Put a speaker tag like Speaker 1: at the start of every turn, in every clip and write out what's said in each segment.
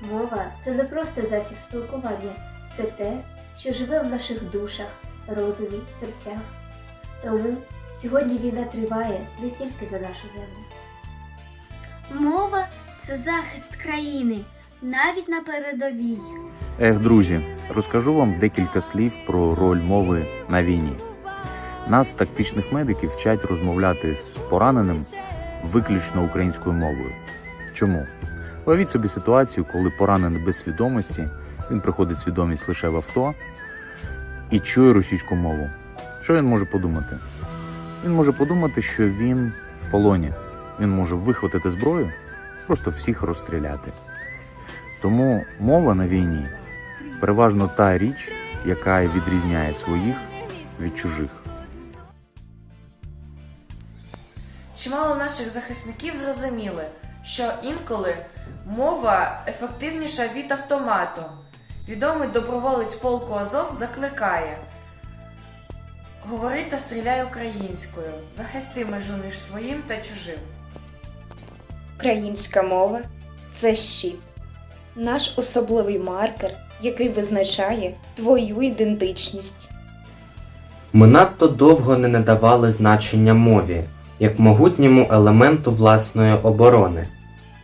Speaker 1: Мова це не просто засіб спілкування, це те, що живе в наших душах, розумі, серцях. Тому сьогодні війна триває не тільки за нашу землю.
Speaker 2: Мова це захист країни, навіть на передовій.
Speaker 3: Ех, друзі, розкажу вам декілька слів про роль мови на війні. Нас, тактичних медиків, вчать розмовляти з пораненим виключно українською мовою. Чому? Уявіть собі ситуацію, коли поранений без свідомості, він приходить свідомість лише в авто і чує російську мову. Що він може подумати? Він може подумати, що він в полоні. Він може вихватити зброю, просто всіх розстріляти. Тому мова на війні переважно та річ, яка відрізняє своїх від чужих.
Speaker 4: Чимало наших захисників зрозуміли, що інколи мова ефективніша від автомату. Відомий доброволець полку Азов закликає Говори та стріляй українською, захисти межу між своїм та чужим.
Speaker 5: Українська мова це щит, наш особливий маркер, який визначає твою ідентичність.
Speaker 6: Ми надто довго не надавали значення мові як могутньому елементу власної оборони.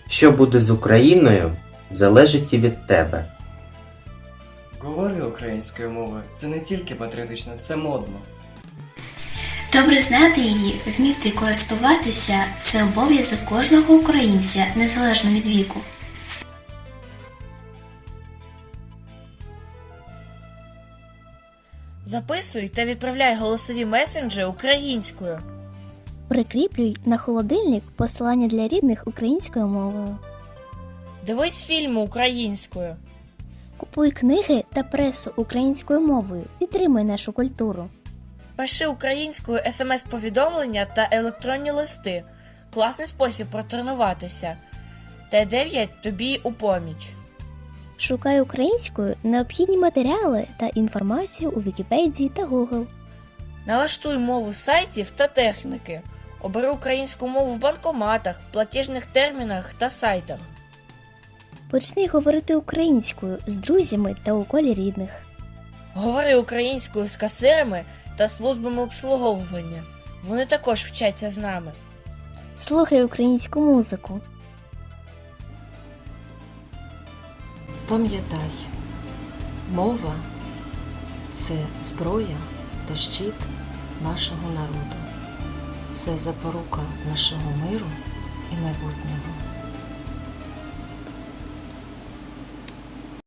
Speaker 6: Що буде з Україною, залежить і від тебе.
Speaker 7: Говори українською мовою. Це не тільки патріотично, це модно.
Speaker 8: Добре знати її, вміти користуватися це обов'язок кожного українця, незалежно від віку.
Speaker 4: Записуй та відправляй голосові месенджі українською.
Speaker 2: Прикріплюй на холодильник посилання для рідних українською мовою.
Speaker 4: Дивись фільми українською.
Speaker 2: Купуй книги та пресу українською мовою. Підтримуй нашу культуру.
Speaker 4: Пиши українською смс-повідомлення та електронні листи. Класний спосіб протренуватися. Т9 тобі у поміч.
Speaker 2: Шукай українською необхідні матеріали та інформацію у Вікіпедії та Google.
Speaker 4: Налаштуй мову сайтів та техніки. Обери українську мову в банкоматах, платіжних термінах та сайтах.
Speaker 2: Почни говорити українською з друзями та у колі рідних.
Speaker 4: Говори українською з касирами та службами обслуговування. Вони також вчаться з нами.
Speaker 2: Слухай українську музику.
Speaker 9: Пам'ятай, мова це зброя та щит нашого народу. Це запорука нашого миру і майбутнього.